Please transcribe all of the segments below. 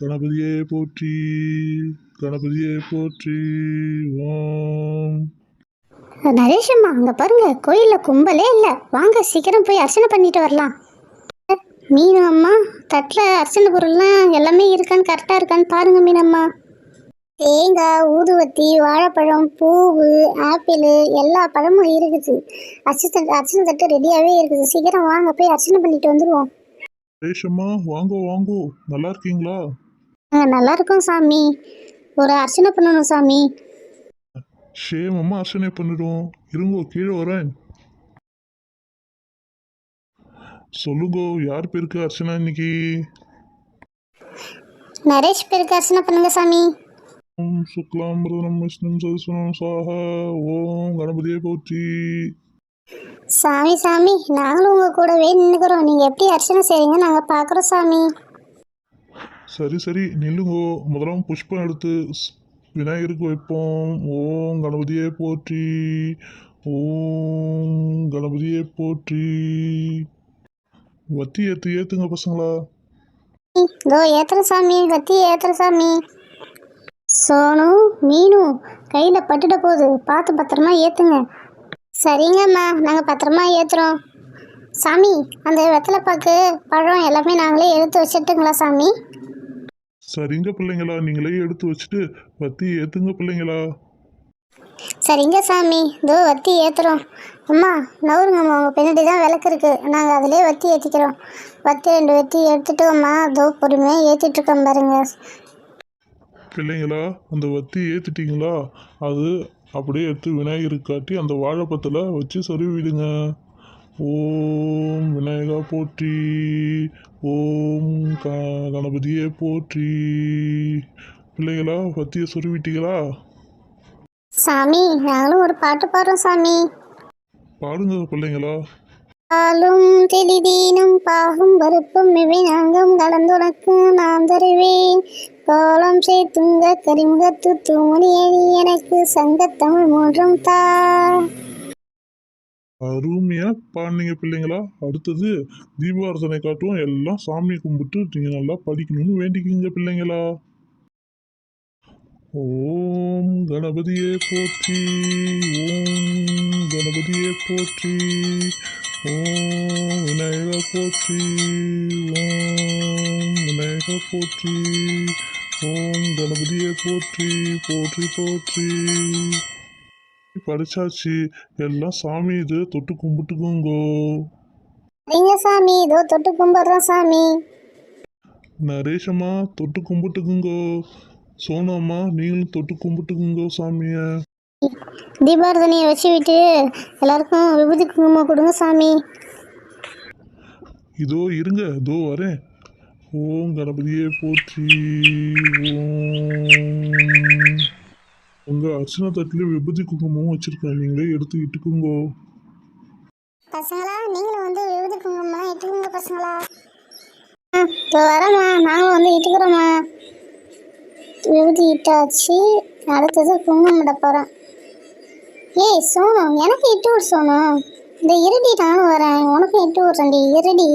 கணபதியே போற்றி கணபதியே போற்றி ஓம். நரேஷ் அம்மா அங்கே பாருங்க கோயிலில் கும்பலே இல்லை. வாங்க சீக்கிரம் போய் அர்ச்சனை பண்ணிட்டு வரலாம். மீனு அம்மா தட்டில் அர்ச்சனை பொருள்லாம் எல்லாமே இருக்கான்னு கரெக்டாக இருக்கான்னு பாருங்க மீனம்மா. தேங்காய் ஊதுவத்தி வாழைப்பழம் பூவு ஆப்பிள் எல்லா பழமும் இருக்குது. அர்ச்சனை அர்ச்சனை தட்டு ரெடியாகவே இருக்குது. சீக்கிரம் வாங்க போய் அர்ச்சனை பண்ணிட்டு வந்துடுவோம் ரேஷம்மா வாங்கோ வாங்கோ. நல்லா இருக்கீங்களா? நாங்கள் நல்லா இருக்கோம் சாமி. ஒரு அர்ச்சனை பண்ணணும் சாமி. ஷேமம்மா அர்ச்சனை பண்ணிடுவோம் இருங்கோ கீழே வரேன். சொல்லுங்கோ யார் பேருக்கு அர்ச்சனை இன்னைக்கு? நரேஷ் பேருக்கு அர்ச்சனை பண்ணுங்க சாமி. ஓம் சுக்லாம்பிரதனம் விஷ்ணு சரஸ்வரம் சாஹா ஓம் கணபதியே போற்றி. சாமி சாமி நாங்களும் உங்கள் கூடவே நின்றுக்கிறோம் நீங்கள் எப்படி அர்ச்சனை செய்றீங்க நாங்கள் பார்க்குறோம் சாமி. சரி சரி நில்லுங்கோ. முதலாம் புஷ்பம் எடுத்து விநாயகருக்கு வைப்போம். ஓம் கணபதியே போற்றி. ஓம் கணபதியே போற்றி. வத்தி ஏத்து ஏத்துங்க பசங்களா. இதோ ஏத்துற சாமி கத்தி ஏத்துற சாமி. சோனு மீனு கையில் பட்டுட போகுது பார்த்து பத்திரமா ஏற்றுங்க சரிங்கம்மா நாங்கள் பத்திரமா ஏற்றுறோம் சாமி அந்த வெத்தலைப்பாக்கு பழம் எல்லாமே நாங்களே எடுத்து வச்சுட்டுங்களா சாமி? சரிங்க பிள்ளைங்களா? நீங்களே எடுத்து வச்சுட்டு வத்தி ஏத்துங்க பிள்ளைங்களா? சரிங்க சாமி. இதோ வத்தி ஏற்றுறோம் அம்மா நவருங்கம்மா உங்கள் பின்னாடி தான் விளக்கு இருக்குது நாங்கள் அதிலே வத்தி ஏற்றிக்கிறோம் வத்தி ரெண்டு வத்தி எடுத்துட்டு அம்மா இதோ பொறுமையாக ஏற்றிட்டுருக்கோம் பாருங்க. பிள்ளைங்களா அந்த வத்தி ஏத்துட்டீங்களா? அது அப்படியே எடுத்து விநாயகருக்கு காட்டி அந்த வாழைப்பத்தில் வச்சு சொருவிடுங்க ஓம் விநாயகா போற்றி. ஓம் க கணபதியே போற்றி. பிள்ளைங்களா வத்தியை சொருவிட்டீங்களா சாமி நாங்களும் ஒரு பாட்டு பாடுறோம் சாமி. பாடுங்க பிள்ளைங்களா. பாலும் தெளிதீனும் பாகும் பருப்பும் இவைநாங்கும் கலந்துனக்கு நான் தருவேன். கோலம் சேர்த்துங்க கரிமுகத்து தூமணியணி எனக்கு சங்கத்தமிழ் மூன்றும் தா. அருமையாக பாடினீங்க பிள்ளைங்களா. அடுத்தது தீபாரதனை காட்டும் எல்லாம் சாமி கும்பிட்டு நீங்கள் நல்லா படிக்கணும்னு வேண்டிக்கிங்க பிள்ளைங்களா. ஓம் கணபதியே போற்றி ஓம் கணபதியே போற்றி ஓம் விநாயகா போற்றி ஓம் விநாயகா போற்றி ஓம் கணபதியே போற்றி போற்றி போற்றி. படிச்சாச்சு. எல்லாம் சாமி இது தொட்டு கும்பிட்டுக்குங்கோ. சரிங்க சாமி? இதோ தொட்டு கும்பிட்றோம் சாமி. நரேஷம்மா தொட்டு கும்பிட்டுக்குங்கோ. சோனு அம்மா நீங்களும் தொட்டு கும்பிட்டுக்குங்கோ சாமிய. தீபாரதனையை வச்சு விட்டு எல்லாருக்கும் விபூதி குங்குமம் கொடுங்க சாமி. இதோ இருங்க இதோ வரேன். ஓம் கணபதியே போற்றி ஓம். உங்கள் அர்ச்சனை தட்டில் விபூதி குங்குமமும் வச்சிருக்கேன் நீங்களே எடுத்து இட்டுக்குங்கோ. பசங்களா நீங்களும் வந்து விபூதி குங்குமம் இட்டுக்குங்க பசங்களா. இப்போ வரோம்மா. நாங்களும் வந்து இட்டுக்கிறோம்மா. விபூதி இட்டாச்சு. அடுத்தது குங்குமம் இட போகிறோம் ஏய் சோனம் எனக்கு இட்டு விடு சோனம் இந்த இருடி நானும் வரேன். உனக்கும் இட்டு விட்றேன்டி. இருடி.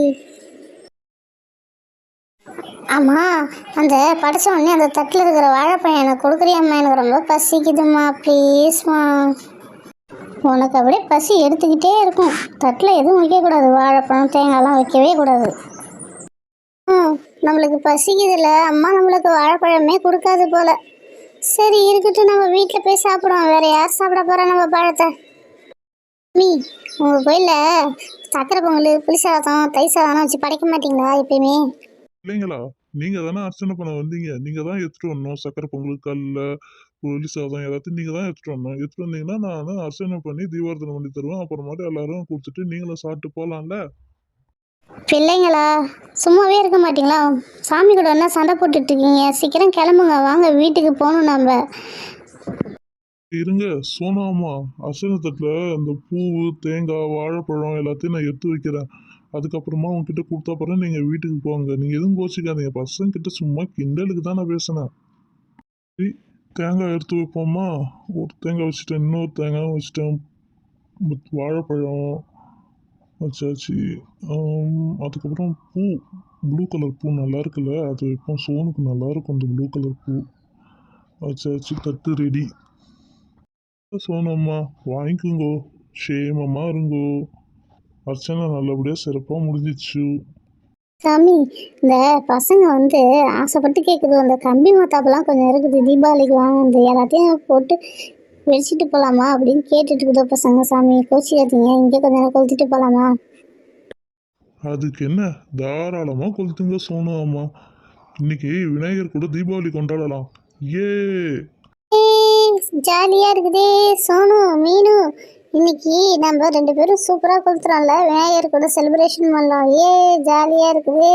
ஆமாம் அந்த படித்த உடனே அந்த தட்டில் இருக்கிற வாழைப்பழம் எனக்கு கொடுக்குறியாம்மா. எனக்கு ரொம்ப பசிக்குதும்மா ப்ளீஸ்மா உனக்கு அப்படியே பசி எடுத்துக்கிட்டே இருக்கும். தட்டில் எதுவும் வைக்கக்கூடாது. வாழைப்பழம் தேங்காய்லாம் வைக்கவே கூடாது. ம் நம்மளுக்கு பசிக்குதுல்ல. அம்மா நம்மளுக்கு வாழைப்பழமே கொடுக்காது போல். சரி இருக்கட்டும். நம்ம வீட்டில் போய் சாப்பிடுவோம். வேறு யார் சாப்பிட போகிறா நம்ம பழத்தை? மீ உங்கள் கோயிலில் சக்கரை பொங்கல் புளி சாதம் தயிர் சாதம்லாம் வச்சு படைக்க மாட்டீங்களா எப்பயுமே? இல்லைங்களா? நீங்க தானே அர்ச்சனை பண்ண வந்தீங்க. நீங்க தான் எடுத்துட்டு வரணும். சக்கரை பொங்கல் கல்ல புளி சாதம் எல்லாத்தையும் நீங்க தான் எடுத்துட்டு வரணும். எடுத்துட்டு வந்தீங்கன்னா நான் அர்ச்சனை பண்ணி தீபாரதனை பண்ணி தருவேன். அப்புறமாட்டு எல்லாரும் கொடுத்துட்டு நீங்களும் சாப்பிட்டு போலாம்ல? பிள்ளைங்களா சும்மாவே இருக்க மாட்டீங்களா? சாமி கூட என்ன சண்டை போட்டுட்டு இருக்கீங்க? சீக்கிரம் கிளம்புங்க. வாங்க வீட்டுக்கு போகணும் நம்ம இருங்க சோனாமா அர்ச்சனை தட்டுல அந்த பூவு தேங்காய் வாழைப்பழம் எல்லாத்தையும் நான் எடுத்து வைக்கிறேன். அதுக்கப்புறமா உங்ககிட்ட கொடுத்தா பிறகு நீங்கள் வீட்டுக்கு போங்க. நீங்கள் எதுவும் கோச்சிக்காதீங்க. பசங்கிட்ட சும்மா கிண்டலுக்கு தான் நான் பேசினேன். சரி, தேங்காய் எடுத்து வைப்போமா? ஒரு தேங்காய் வச்சுட்டேன். இன்னொரு தேங்காய் வச்சுட்டேன். வாழைப்பழம் வச்சாச்சு. அதுக்கப்புறம் பூ. ப்ளூ கலர் பூ நல்லா இருக்குல்ல? அது வைப்போம். சோனுக்கு நல்லா இருக்கும் அந்த ப்ளூ கலர் பூ. வச்சாச்சு. தட்டு ரெடி. சோனம்மா வாங்கிக்கோங்கோ. க்ஷேமமாக இருங்கோ. அர்ச்சனை நல்லபடியாக சிறப்பாக முடிஞ்சிச்சு. சாமி இந்த பசங்க வந்து ஆசைப்பட்டு கேட்குது அந்த கம்பி மத்தாப்பெல்லாம் கொஞ்சம் இருக்குது. தீபாவளிக்கு வாங்கினது எல்லாத்தையும் போட்டு வெடிச்சிட்டு போகலாமா அப்படின்னு கேட்டுட்டு இருக்குதோ பசங்க சாமி. கோச்சிக்காதீங்க. இங்கே கொஞ்ச நேரம் கொளுத்திட்டு போகலாமா அதுக்கு என்ன? தாராளமாக கொளுத்துங்க சோனு அம்மா இன்னைக்கு விநாயகர் கூட தீபாவளி கொண்டாடலாம். ஏ ஜாலியாக இருக்குதே. சோனு மீனு இன்னைக்கு நம்ம ரெண்டு பேரும் சூப்பராக கொடுத்துறோம்ல விநாயகர் கூட செலிப்ரேஷன் பண்ணலாம் ஏ ஜாலியாக இருக்குதே.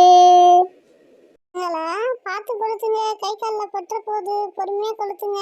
பார்த்து கொளுத்துங்க. கை காலில் பற்ற போகுது பொறுமையாக கொளுத்துங்க.